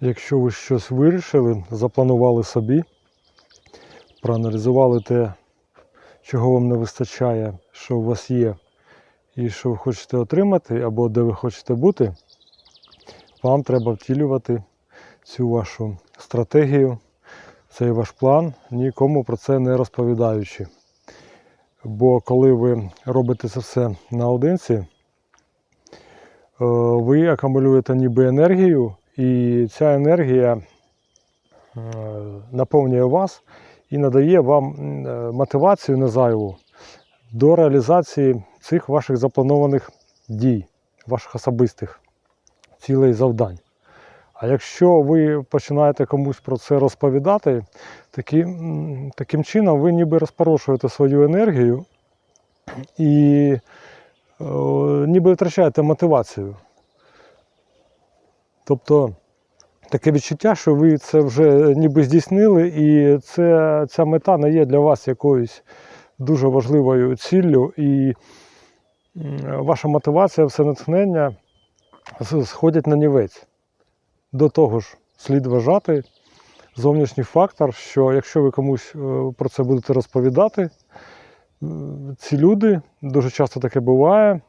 Якщо ви щось вирішили, запланували собі, проаналізували те, чого вам не вистачає, що у вас є, і що ви хочете отримати, або де ви хочете бути, вам треба втілювати цю вашу стратегію, цей ваш план, нікому про це не розповідаючи. Бо коли ви робите це все наодинці, е, ви акумулюєте ніби енергію, і ця енергія е, наповнює вас і надає вам е, мотивацію не зайву до реалізації цих ваших запланованих дій, ваших особистих цілей завдань. А якщо ви починаєте комусь про це розповідати, такі, таким чином ви ніби розпорошуєте свою енергію і е, ніби втрачаєте мотивацію. Тобто таке відчуття, що ви це вже ніби здійснили, і це, ця мета не є для вас якоюсь дуже важливою ціллю, і ваша мотивація, все натхнення сходять на нівець. До того ж, слід вважати зовнішній фактор, що якщо ви комусь е, про це будете розповідати, ці люди, дуже часто таке буває,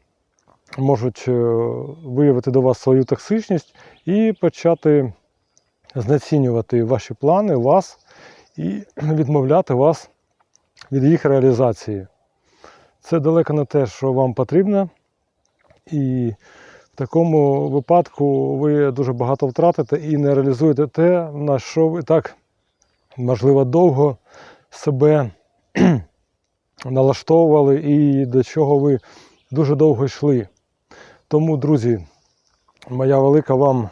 можуть е, виявити до вас свою токсичність і почати знецінювати ваші плани, вас і відмовляти вас від їх реалізації. Це далеко не те, що вам потрібно, і в такому випадку ви дуже багато втратите і не реалізуєте те, на що ви так, можливо, довго себе налаштовували і до чого ви дуже довго йшли. Тому, друзі, моя велика вам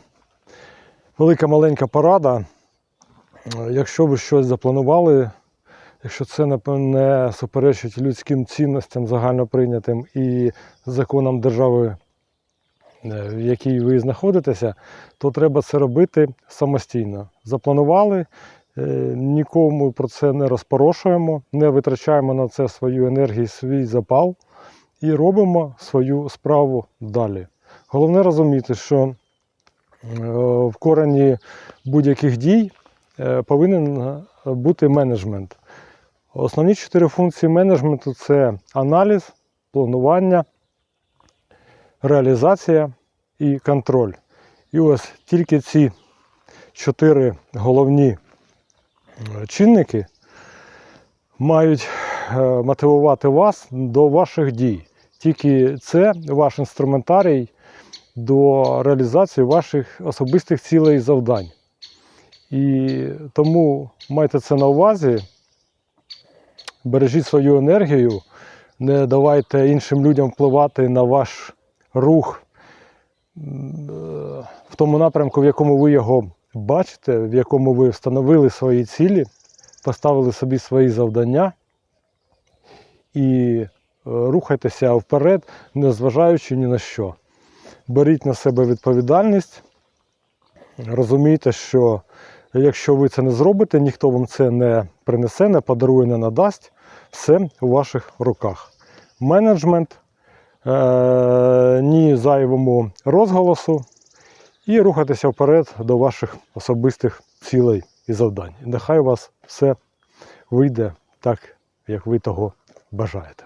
велика маленька порада. Якщо ви щось запланували, якщо це не суперечить людським цінностям загальноприйнятим і законам держави, е, в якій ви знаходитеся, то треба це робити самостійно. Запланували, е, нікому про це не розпорошуємо, не витрачаємо на це свою енергію, свій запал і робимо свою справу далі. Головне розуміти, що е, в корені будь-яких дій е, повинен е, бути менеджмент. Основні чотири функції менеджменту це аналіз, планування, реалізація і контроль. І ось тільки ці чотири головні чинники мають мотивувати вас до ваших дій. Тільки це ваш інструментарій до реалізації ваших особистих цілей і завдань. І тому майте це на увазі, бережіть свою енергію, не давайте іншим людям впливати на ваш рух е, в тому напрямку, в якому ви його бачите, в якому ви встановили свої цілі, поставили собі свої завдання. І рухайтеся вперед, незважаючи ні на що. Беріть на себе відповідальність, розумійте, що якщо ви це не зробите, ніхто вам це не принесе, не подарує, не надасть. Все у ваших руках. Менеджмент, е- ні зайвому розголосу і рухатися вперед до ваших особистих цілей і завдань. Нехай у вас все вийде так, як ви того бажаєте.